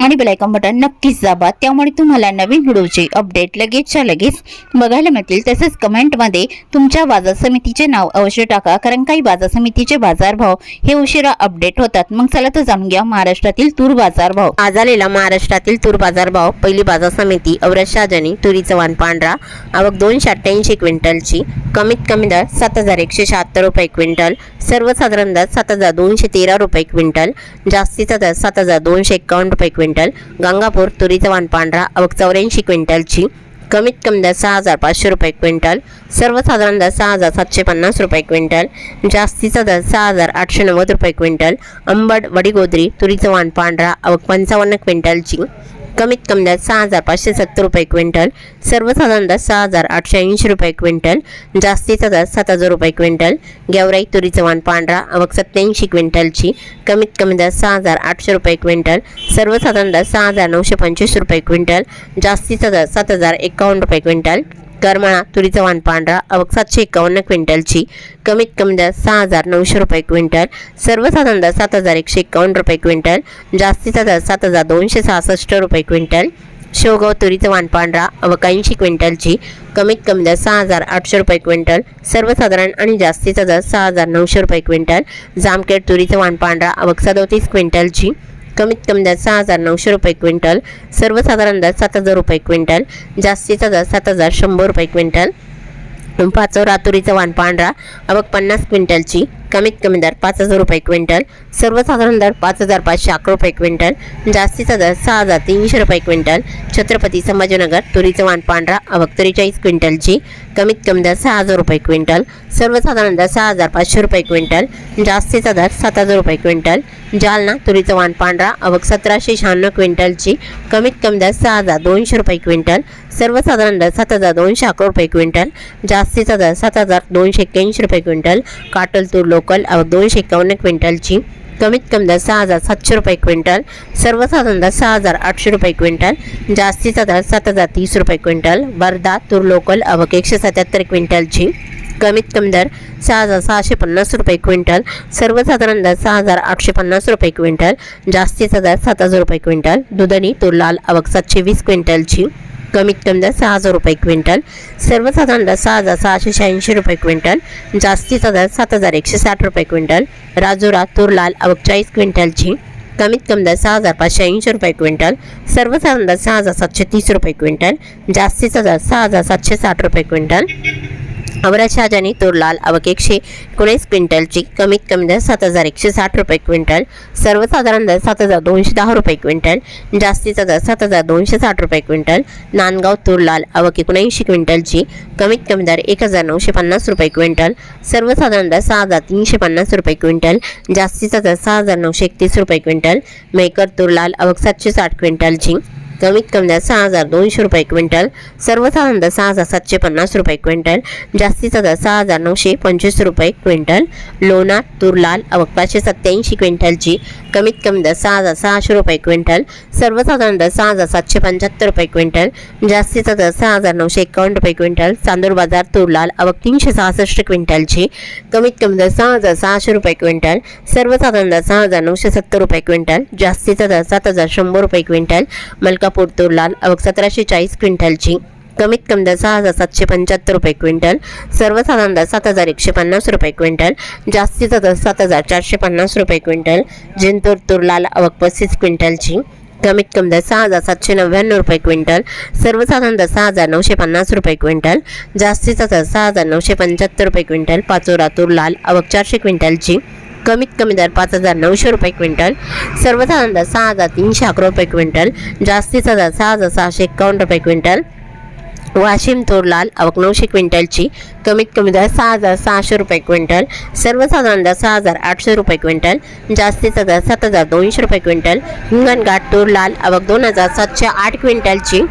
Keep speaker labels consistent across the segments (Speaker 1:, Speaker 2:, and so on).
Speaker 1: आणि bell icon button नक्कीच दाबा. त्यामुळे तुम्हाला नवीन व्हिडिओचे अपडेट लगेचच्या लगेच बघायला मिळतील. तसेच कमेंटमध्ये तुमच्या बाजार समितीचे नाव अवश्य टाका कारण काही बाजार समितीचे बाजारभाव हे उशिरा अपडेट होतात. मग चला तर जाणून घ्या महाराष्ट्रातील तूर बाजारभाव.
Speaker 2: आज आलेला महाराष्ट्रातील तूर बाजारभाव पहिली बाजार समिती औरत शाहजनी तुरीचं वाण पांढरा आवक दोनशे अठ्ठ्याऐंशी क्विंटलची कमीत कमी दर सात हजार एकशे शहात्तर रुपये क्विंटल सर्वसाधारण दर सात हजार दोनशे तेरा रुपये क्विंटल जास्तीचा दर सात हजार दोनशे एकावन्न रुपये क्विंटल. क्विंटल गंगापूर तुरीचं वाण पांढरा अवक चौऱ्याऐंशी क्विंटलची कमीत कमी दर सहा हजार पाचशे रुपये क्विंटल सर्वसाधारण दर सहा हजार सातशे पन्नास रुपये क्विंटल जास्तीचा दर सहा हजार आठशे नव्वद रुपये क्विंटल अंबड वडीगोद्री तुरीचं वाण पांढरा अवक पंचावन्न क्विंटलची कमीत कमी दर सहा हजार पाचशे सत्तर रुपये क्विंटल. सर्वसाधारण दर सहा हजार आठशे ऐंशी रुपये क्विंटल. जास्तीचा दर सात हजार रुपये क्विंटल. गेवराई तुरीचं वाण पांढरा आवक सत्याऐंशी क्विंटलची. कमीत कमी दर सहा हजार आठशे रुपये क्विंटल. सर्वसाधारण दर सहा हजार नऊशे पंचवीस रुपये क्विंटल. जास्तीचा दर सात हजार एकावन्न रुपये क्विंटल. करमाळा तुरीचं वाण पांढरा अवक सातशे एकावन्न क्विंटलची. कमीत कमी दर सहा हजार नऊशे रुपये क्विंटल. सर्वसाधारण दर सात हजार एकशे एकावन्न रुपये क्विंटल. जास्तीचा दर सात हजार दोनशे सहासष्ट रुपये क्विंटल. शेवगाव तुरीचं वाण पांढरा आवक ऐंशी क्विंटलची. कमीत कमी दर सहा हजार आठशे रुपये क्विंटल. सर्वसाधारण आणि जास्तीचा दर सहा हजार नऊशे रुपये क्विंटल. जामखेड तुरीचं वाण पांढरा आवक सदोतीस क्विंटलची. कमीत कमी दर सहा हजार नऊशे रुपये क्विंटल सर्वसाधारण दर सात हजार रुपये क्विंटल जास्तीचा दर सात हजार शंभर रुपये क्विंटल. पाचव रातुरीचं वाण पांढरा आवक पन्नास क्विंटलची. कमीत कमी दर पाच हजार रुपये क्विंटल सर्वसाधारण दर पाच हजार पाचशे अकरा रुपये क्विंटल जास्तीचा दर सहा हजार तीनशे रुपये क्विंटल छत्रपती संभाजीनगर तुरीचं वाण पांढरा अवक त्रेचाळीस क्विंटलची कमीत कमी दर सहा हजार रुपये क्विंटल सर्वसाधारण दर सहा हजार पाचशे रुपये क्विंटल जास्तीचा दर सात हजार रुपये क्विंटल जालना तुरीचं वाण पांढरा अवक सतराशे शहाण्णव क्विंटलची कमीत कमी दर सहा हजार दोनशे रुपये क्विंटल सर्वसाधारण दर सात हजार दोनशे अकरा रुपये क्विंटल जास्तीचा दर सात हजार दोनशे एक्क्याऐंशी रुपये क्विंटल काटल तूर लोकल आवक दोनशे एकावन्न क्विंटलची. कमीत कमी दर सहा हजार सातशे रुपये क्विंटल. सर्वसाधारण दर सहा हजार आठशे रुपये क्विंटल. जास्तीचा दर सात हजार तीस रुपये क्विंटल. वर्धा तूर लोकल आवक एकशे सत्याहत्तर क्विंटलची. कमीत कमी दर सहा हजार सहाशे पन्नास रुपये क्विंटल. सर्वसाधारण दर सहा हजार आठशे पन्नास रुपये क्विंटल. जास्तीचा दर सात हजार रुपये क्विंटल. दुधनी तूर लाल आवक सातशे वीस क्विंटलची. कमीत कमी दर सहा हजार रुपये क्विंटल. सर्वसाधारण दर सहा हजार सहाशे शहाऐंशी रुपये क्विंटल. जास्तीचा दर सात हजार एकशे साठ रुपये क्विंटल. राजुरा तुरलाल लाल चाळीस क्विंटलची कमीत कमी दर सहा हजार पाचशे ऐंशी रुपये क्विंटल. सर्वसाधारण दर सहा हजार सातशे तीस रुपये क्विंटल. जास्तीचा दर सहा हजार सातशे साठ रुपये क्विंटल. अमराज शहाजानी तूर लाल आवक एकशे एकोणीस क्विंटलची कमीत कमी दर सात हजार एकशे साठ रुपये क्विंटल सर्वसाधारण दर सात हजार दोनशे दहा रुपये क्विंटल जास्तीचा दर सात हजार दोनशे साठ रुपये क्विंटल नांदगाव तूर लाल आवक एकोणऐंशी क्विंटलची कमीत कमी दर एक हजार नऊशे पन्नास रुपये क्विंटल सर्वसाधारण दर सहा हजार तीनशे पन्नास रुपये क्विंटल जास्तीचा दर सहा हजार नऊशे एकतीस रुपये क्विंटल मेकर तूर लाल आवक सातशे साठ क्विंटलची कमीत कमी दर सहा हजार दोनशे रुपये क्विंटल सर्वसाधारण दर सहा हजार सातशे पन्नास रुपये क्विंटल जास्तीचा दर सहा हजार नऊशे पंचवीस रुपये क्विंटल लोणार तूर लाल पाचशे सत्याऐंशी क्विंटलची कमीत कमी दर सहा हजार सहाशे रुपये क्विंटल सर्वसाधारण दर सहा हजार सातशे पंच्याहत्तर रुपये क्विंटल जास्तीचा दर सहा हजार नऊशे एकावन्न रुपये क्विंटल चांदूर बाजार तूर लाल तीनशे सहासष्ट क्विंटलची कमीत कमी दर सहा हजार सहाशे रुपये क्विंटल सर्वसाधारण दर सहा हजार नऊशे सत्तर रुपये क्विंटल जास्तीचा दर सात हजार शंभर रुपये क्विंटल मलकापूर तूर लाल आवक सतराशे चाळीस क्विंटलची. कमीत कमी दर सहा हजार सातशे पंच्याहत्तर रुपये क्विंटल. सर्वसाधारण दर सात हजार एकशे पन्नास रुपये क्विंटल. जास्तीचा दर सात हजार चारशे पन्नास रुपये क्विंटल. जिंतूर तूर लाल आवक पस्तीस क्विंटलची. कमीत कमी दर सहा हजार सातशे नव्याण्णव रुपये क्विंटल. सर्वसाधारण दर सहा हजार नऊशे पन्नास रुपये क्विंटल. जास्तीचा दर सहा हजार नऊशे पंच्याहत्तर रुपये क्विंटल. पाचोरा तूर लाल आवक चारशे क्विंटलची. कमीत कमी दर पाच हजार नऊशे रुपये क्विंटल. सर्वसाधारण दर सहा हजार तीनशे अकरा रुपये क्विंटल. जास्तीचा दर सहा हजार सहाशे एकावन्न रुपये क्विंटल. वाशिम तूर लाल आवक नऊशे क्विंटलची कमीत कमी दर सहा हजार सहाशे रुपये क्विंटल. सर्वसाधारण दर सहा हजार आठशे रुपये क्विंटल. जास्तीचा दर सात हजार दोनशे रुपये क्विंटल. हिंगणघाट तूर लाल आवक दोन हजार सातशे आठ क्विंटलची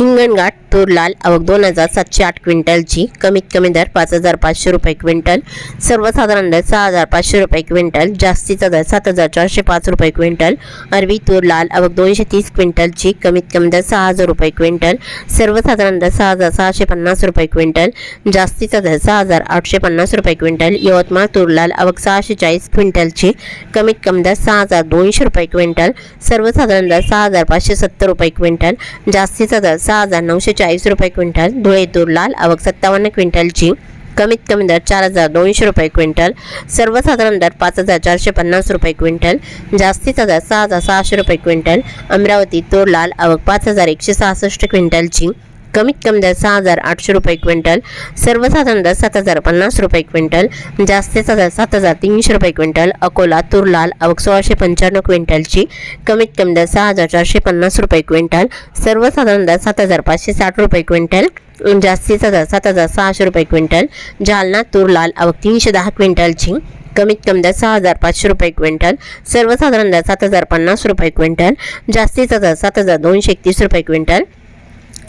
Speaker 2: हिंगणघाट तूर लाल आवक दोन हजार सातशे आठ क्विंटलची. कमीत कमी दर पाच हजार पाचशे रुपये क्विंटल. सर्वसाधारण दर सहा हजार पाचशे रुपये क्विंटल. जास्तीचा दर सात हजार चारशे पाच रुपये क्विंटल. अरवी तूर लाल आवक दोनशे तीस क्विंटलची. कमीत कमी दर सहा हजार रुपये क्विंटल. सर्वसाधारण दर सहा हजार सहाशे पन्नास रुपये क्विंटल. जास्तीचा दर सहा हजार आठशे पन्नास रुपये क्विंटल. यवतमाळ तूर लाल आवक सहाशे चाळीस क्विंटलची. कमीत कमी दर सहा हजार दोनशे रुपये क्विंटल. सर्वसाधारण दर सहा हजार पाचशे सत्तर रुपये क्विंटल. जास्तीचा दर सहा हजार नऊशे चाळीस रुपये क्विंटल धुळे तूर लाल आवक सत्तावन्न क्विंटलची कमीत कमी दर चार हजार दोनशे रुपये क्विंटल सर्वसाधारण दर पाच हजार चारशे पन्नास रुपये क्विंटल जास्तीचा दर सहा हजार सहाशे रुपये क्विंटल अमरावती तूर लाल आवक पाच हजार एकशे सहासष्ट क्विंटलची कमीत कमी दर सहा हजार आठशे रुपये क्विंटल सर्वसाधारण दर सात हजार पन्नास रुपये क्विंटल जास्तीचा दर सात हजार तीनशे रुपये क्विंटल अकोला तूर लाल आवक सोळाशे पंच्याण्णव क्विंटलची कमीत कमी दर सहा हजार चारशे पन्नास रुपये क्विंटल सर्वसाधारण दर सात हजार पाचशे साठ रुपये क्विंटल जास्तीचा दर सात हजार सहाशे रुपये क्विंटल जालना तूर लाल आवक तीनशे दहा क्विंटलची कमीत कमी दर सहा हजार पाचशे रुपये क्विंटल सर्वसाधारण दर सात हजार पन्नास रुपये क्विंटल जास्तीचा दर सात हजार दोनशे एकतीस रुपये क्विंटल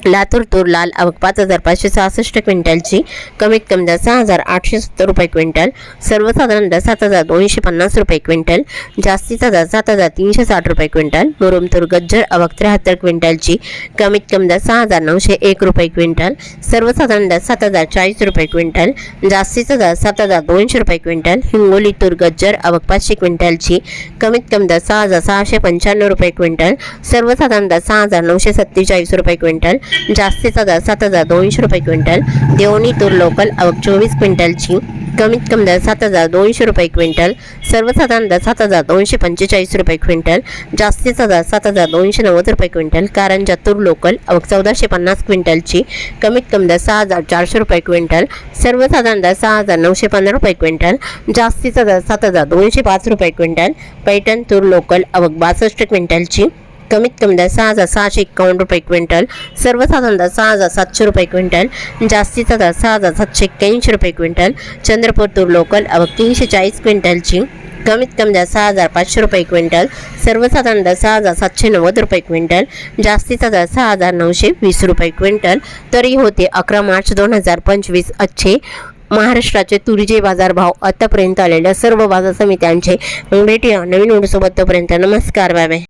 Speaker 2: लातूर तूर लाल आवक पाच हजार पाचशे सहासष्ट क्विंटलची. कमीत कमी दर सहा हजार आठशे सत्तर रुपये क्विंटल. सर्वसाधारण दर सात हजार दोनशे पन्नास रुपये क्विंटल. जास्तीचा दर सात हजार तीनशे साठ रुपये क्विंटल. मुरुम तूर गज्जर आवक त्र्याहत्तर क्विंटलची. कमीत कमी दर सहा हजार नऊशे एक रुपये क्विंटल. सर्वसाधारण दर सात हजार चाळीस रुपये क्विंटल. जास्तीचा दर सात हजार दोनशे रुपये क्विंटल. हिंगोली तूर गज्जर आवक पाचशे क्विंटलची. कमीत कमी दर सहा हजार सहाशे पंच्याण्णव रुपये क्विंटल. सर्वसाधारण दर सहा हजार नऊशे सत्तेचाळीस रुपये क्विंटल. जास्तीचा दर सात हजार दोनशे रुपये क्विंटल. देवणी तूर लोकल आवक चोवीस क्विंटलची. कमीत कमी दर सात हजार दोनशे रुपये क्विंटल. सर्वसाधारण दर सात हजार दोनशे पंचेचाळीस रुपये क्विंटल. जास्तीचा दर सात हजार दोनशे नव्वद रुपये क्विंटल. कारंजा तूर लोकल आवक चौदाशे पन्नास क्विंटलची. कमीत कमी दर सहा हजार चारशे रुपये क्विंटल. सर्वसाधारण दर सहा हजार नऊशे पंधरा रुपये क्विंटल. जास्तीचा दर सात हजार दोनशे पाच रुपये क्विंटल. पैठण तूर लोकल आवक बासष्ट क्विंटलची. कमीत कमी दर सहा हजार सहाशे एकावन्न रुपये क्विंटल सर्वसाधारण दर सहा हजार सातशे रुपये क्विंटल जास्तीचा दर सहा हजार सातशे एक्क्याऐंशी रुपये क्विंटल चंद्रपूर तूर लोकल आवक तीनशे चाळीस क्विंटलची कमीत कमी दर सहा हजार पाचशे रुपये क्विंटल सर्वसाधारण दर सहा हजार सातशे नव्वद रुपये क्विंटल जास्तीचा दर सहा हजार नऊशे वीस रुपये क्विंटल. तरी होते अकरा मार्च दोन हजार पंचवीस अच्छे. महाराष्ट्राचे तुरीचे बाजारभाव आतापर्यंत आलेल्या सर्व बाजार समित्यांचे भेटूया नवीन उडसोबतपर्यंत तोपर्यंत नमस्कार बाय बाय.